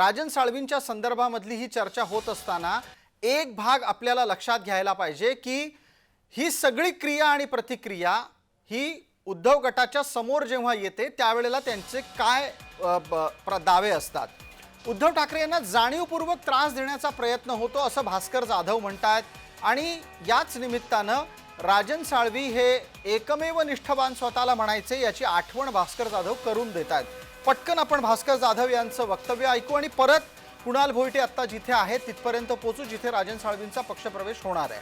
राजन साळवींच्या संदर्भामधली ही चर्चा होत असताना एक भाग आपल्याला लक्षात घ्यायला पाहिजे की ही सगळी क्रिया आणि प्रतिक्रिया ही उद्धव गटाच्या समोर जेव्हा येते त्यावेळेला त्यांचे काय ब- प्र- दावे असतात. उद्धव ठाकरे यांना जाणीवपूर्वक त्रास देण्याचा प्रयत्न होतो असं भास्कर जाधव म्हणतात आणि याच निमित्तानं राजन साळवी हे एकमेव निष्ठवान स्वतःला म्हणायचे याची आठवण भास्कर जाधव करून देत आहेत पटकन आपण भास्कर जाधव यांचं वक्तव्य ऐकू आणि परत कुणाल भोईटे आत्ता जिथे आहेत तिथपर्यंत पोहोचू जिथे राजन साळवींचा पक्षप्रवेश होणार आहे.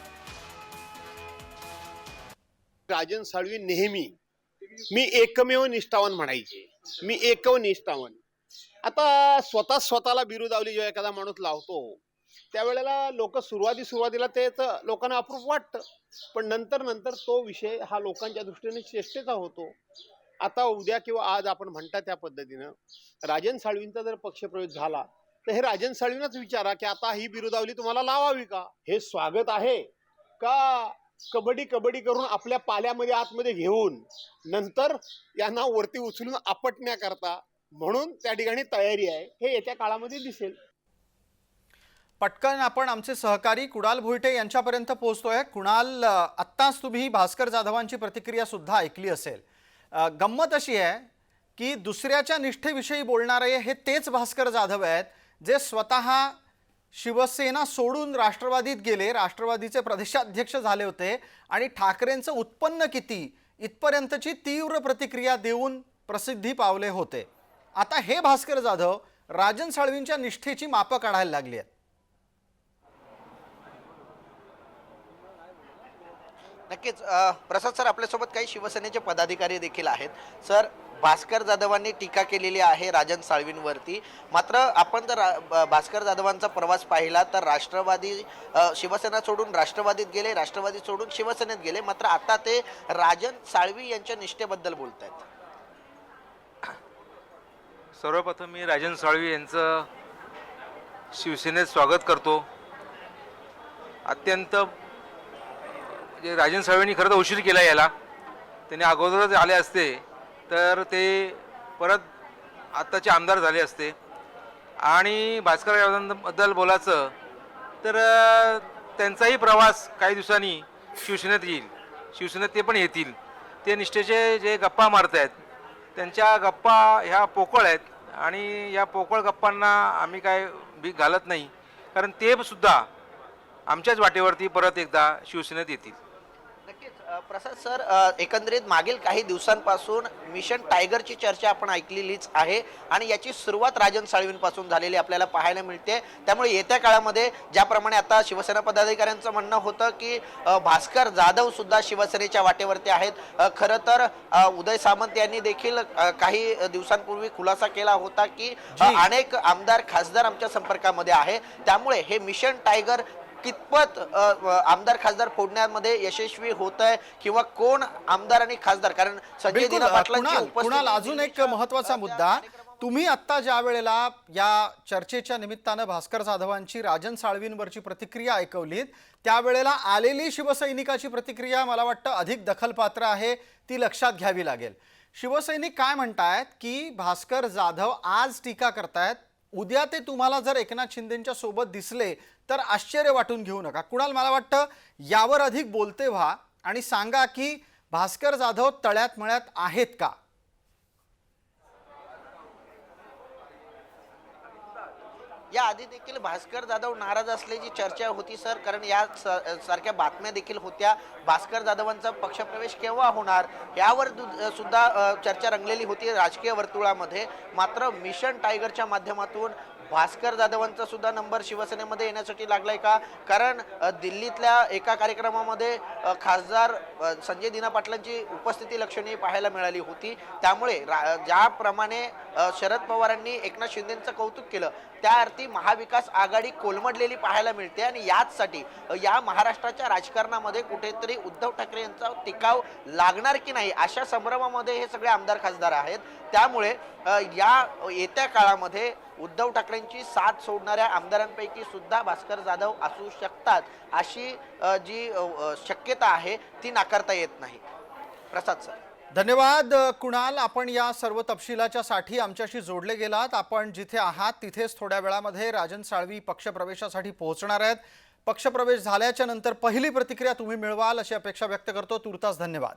राजन साळवी नेहमी मी एकमेव निष्ठावान म्हणायचे. मी एकव निष्ठावान. आता स्वतः स्वतःला बिरुदावली जेव्हा एखादा माणूस लावतो त्यावेळेला लोक सुरुवाती सुरुवातीला तेच लोकांना अप्रूप वाटतं. पण नंतर नंतर तो विषय हा लोकांच्या दृष्टीने चेष्टेचा होतो. आता उद्या किंवा आज आपण म्हणता त्या पद्धतीनं राजन साळवींचा जर पक्षप्रवेश झाला तर हे राजन साळवींनाच विचारा की आता ही बिरुदावली तुम्हाला लावावी का? हे स्वागत आहे का कबड्डी कबड्डी करून आपल्या पाल्यामध्ये आतमध्ये घेऊन नंतर यांना वरती उचलून आपटण्याकरता म्हणून त्या ठिकाणी तयारी आहे हे येत्या काळामध्ये दिसेल. पटकन आपण आमचे सहकारी कुणाल भुईटे यांच्यापर्यंत पोहोचतोय. कुणाल आत्ताच तुम्ही भास्कर जाधवांची प्रतिक्रिया सुद्धा ऐकली असेल. गंमत अशी आहे की दुसऱ्याच्या निष्ठेविषयी बोलणारे हे तेच भास्कर जाधव आहेत जे स्वतः शिवसेना सोडून राष्ट्रवादीत गेले राष्ट्रवादीचे प्रदेशाध्यक्ष झाले होते आणि ठाकरेंचं उत्पन्न किती इथपर्यंतची तीव्र प्रतिक्रिया देऊन प्रसिद्धी पावले होते. आता हे भास्कर जाधव राजन साळवींच्या निष्ठेची मापं काढायला लागली आहेत. नक्कीच प्रसाद सर आपल्यासोबत काही शिवसेनेचे पदाधिकारी देखील आहेत. सर भास्कर जाधवांनी टीका केलेली आहे राजन साळवींवरती. मात्र आपण जर रा- ब- भास्कर जाधवांचा प्रवास पाहिला तर राष्ट्रवादी शिवसेना सोडून राष्ट्रवादीत गेले राष्ट्रवादी सोडून शिवसेनेत गेले. मात्र आता ते राजन साळवी यांच्या निष्ठेबद्दल बोलत आहेत सर्वप्रथम मी राजन साळवी यांचं शिवसेनेत स्वागत करतो. अत्यंत म्हणजे जे राजन साळवेंनी खरं तर उशीर केला याला. त्यांनी अगोदरच आले असते तर ते परत आत्ताचे आमदार झाले असते. आणि भास्कर यादवांबद्दल बोलायचं तर त्यांचाही प्रवास काही दिवसांनी शिवसेनेत येईल. शिवसेनेत ते पण येतील. ते निष्ठेचे जे गप्पा मारत आहेत त्यांच्या गप्पा ह्या पोकळ आहेत. आणि या पोकळ गप्पांना आम्ही काय भीक घालत नाही. कारण ते सुद्धा आमच्याच वाटेवरती परत एकदा शिवसेनेत येतील. प्रसाद सर एकंदरीत मागील काही दिवसांपासून मिशन टायगरची चर्चा आपण ऐकलेलीच आहे आणि याची सुरुवात राजन साळवींपासून झालेली आपल्याला पाहायला मिळते. त्यामुळे येत्या काळामध्ये ज्याप्रमाणे आता शिवसेना पदाधिकाऱ्यांचं म्हणणं होतं की भास्कर जाधव सुद्धा शिवसेनेच्या वाटेवरती आहेत. खरं तर उदय सामंत यांनी देखील काही दिवसांपूर्वी खुलासा केला होता की. अनेक आमदार खासदार आमच्या संपर्कामध्ये आहे. त्यामुळे हे मिशन टायगर कितपत आमदार खासदार फोडण्यामध्ये यशस्वी होत आहे किंवा कोण आमदार आणि खासदार? कारण संजय दिना पाटलांची अजून एक महत्त्वाचा मुद्दा. तुम्ही आत्ता ज्या वेळेला या चर्चेच्या निमित्तानं भास्कर जाधवांची राजन साळवींवरची प्रतिक्रिया ऐकवलीत त्यावेळेला आलेली शिवसैनिकाची प्रतिक्रिया मला वाटतं अधिक दखलपात्र आहे ती लक्षात घ्यावी लागेल. शिवसैनिक काय म्हणतायत की भास्कर जाधव आज टीका करतायत उद्या ते तुम्हाला जर एकनाथ शिंदेच्या सोबत दिसले तर आश्चर्य वाटून घेऊ नका. कुणाल मला वाटतं यावर अधिक बोलते व्हा आणि सांगा की भास्कर जाधव तळ्यात मळ्यात आहेत का? या आधी देखील भास्कर जाधव नाराज असल्याची चर्चा होती सर. कारण या स- सारख्या बातम्या देखील होत्या. भास्कर जाधवांचा पक्षप्रवेश केव्हा होणार? यावर सुद्धा चर्चा रंगलेली होती राजकीय वर्तुळामध्ये. मात्र मिशन टायगरच्या माध्यमातून भास्कर जाधवांचा सुद्धा नंबर शिवसेनेमध्ये येण्यासाठी लागलाय का? कारण दिल्लीतल्या एका कार्यक्रमामध्ये खासदार संजय दिना पाटलांची उपस्थिती लक्षणीय पाहायला मिळाली होती. त्यामुळे रा- ज्याप्रमाणे शरद पवारांनी एकनाथ शिंदेचं कौतुक केलं त्या अर्थी महाविकास आघाडी कोलमडलेली पाहायला मिळते आणि याचसाठी या महाराष्ट्राच्या राजकारणामध्ये कुठेतरी उद्धव ठाकरे यांचा टिकाव लागणार की नाही अशा संभ्रमामध्ये हे सगळे आमदार खासदार आहेत. त्यामुळे या येत्या काळामध्ये उद्धव ठाकरे ठाकरेंची साथ सोडणाऱ्या आमदारांपैकी सुद्धा भास्कर जाधव असू शकतात अशी जी शक्यता आहे ती नाकारता येत नाही. प्रसाद सर. धन्यवाद कुणाल. आपण या सर्व तपशिलाच्या साठी आमच्याशी जोडले गेलात. आपण जिथे आहात तिथेच थोड्या वेळामध्ये राजन साळवी पक्षप्रवेशासाठी पोहोचणार आहेत. पक्षप्रवेश झाल्याच्यानंतर पहिली प्रतिक्रिया तुम्ही मिळवाल अशी अपेक्षा व्यक्त करतो. तुर्तास धन्यवाद.